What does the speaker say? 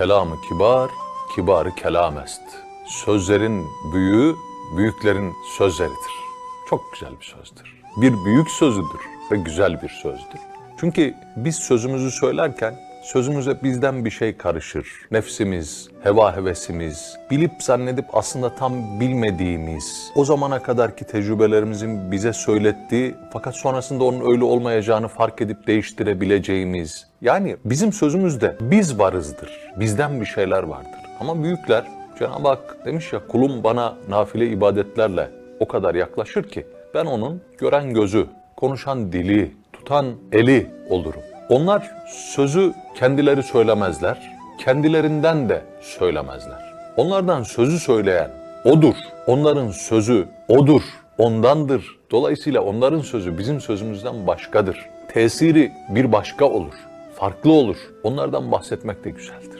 kelamı kibar, kibarı kelam est. Sözlerin büyüğü, büyüklerin sözleridir. Çok güzel bir sözdür. Bir büyük sözüdür ve güzel bir sözdür. Çünkü biz sözümüzü söylerken sözümüze bizden bir şey karışır. Nefsimiz, heva hevesimiz, bilip zannedip aslında tam bilmediğimiz, o zamana kadarki tecrübelerimizin bize söylettiği fakat sonrasında onun öyle olmayacağını fark edip değiştirebileceğimiz. Yani bizim sözümüzde biz varızdır. Bizden bir şeyler vardır. Ama büyükler Cenab-ı Hak demiş ya kulum bana nafile ibadetlerle o kadar yaklaşır ki ben onun gören gözü, konuşan dili, tutan eli olurum. Onlar sözü kendileri söylemezler, kendilerinden de söylemezler. Onlardan sözü söyleyen odur. Onların sözü odur, ondandır. Dolayısıyla onların sözü bizim sözümüzden başkadır. Tesiri bir başka olur, farklı olur. Onlardan bahsetmek de güzeldir.